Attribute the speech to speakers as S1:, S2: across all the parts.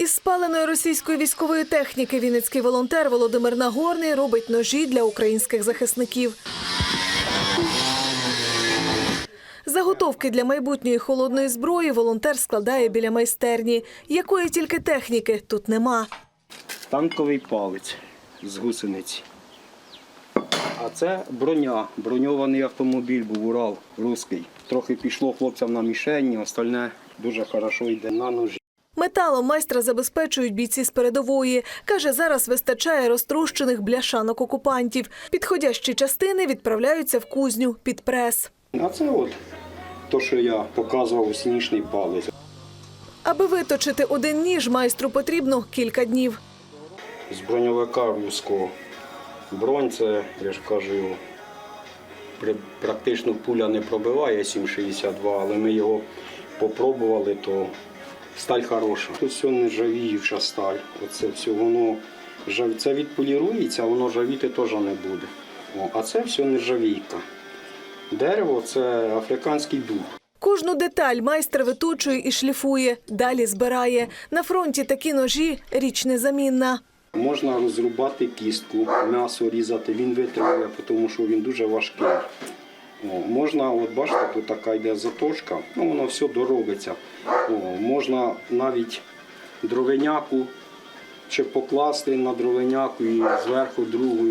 S1: Із спаленої російської військової техніки вінницький волонтер Володимир Нагорний робить ножі для українських захисників. Заготовки для майбутньої холодної зброї волонтер складає біля майстерні. Якої тільки техніки тут нема.
S2: танковий палець з гусениці. А це броня. Броньований автомобіль був Урал руський. Трохи пішло хлопцям на мішені, остальне дуже хорошо йде на ножі.
S1: Металом майстра забезпечують бійці з передової. Каже, зараз вистачає розтрощених бляшанок окупантів. Підходящі частини відправляються в кузню під прес.
S2: А це от то, що я показував у сніжний палець.
S1: Аби виточити один ніж, майстру потрібно кілька днів.
S2: З броньовика руського. Бронь це, я ж кажу, практично пуля не пробиває 7,62, але ми його попробували, то сталь хороша. Тут все нержавіюча сталь. Оце все воно жав... це відполірується, воно жавіти теж не буде. О, а це все нержавійка. Дерево це африканський дух.
S1: Кожну деталь майстер виточує і шліфує, далі збирає. На фронті такі ножі річ незамінна.
S2: Можна розрубати кістку, м'ясо різати, він витримує, тому що він дуже важкий. О, можна, от бачите, тут така йде заточка, ну воно все доробиться. О, можна навіть дровеняку чи покласти на дровеняку і зверху другу,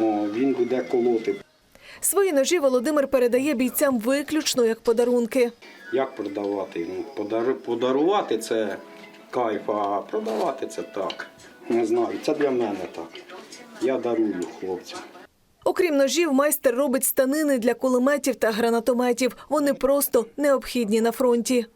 S2: о, він буде колоти.
S1: Свої ножі Володимир передає бійцям виключно як подарунки.
S2: Як продавати? Ну, подар- подарувати це кайф, а продавати це так. Не знаю, це для мене так. Я дарую хлопцям.
S1: Окрім ножів, майстер робить станини для кулеметів та гранатометів. Вони просто необхідні на фронті.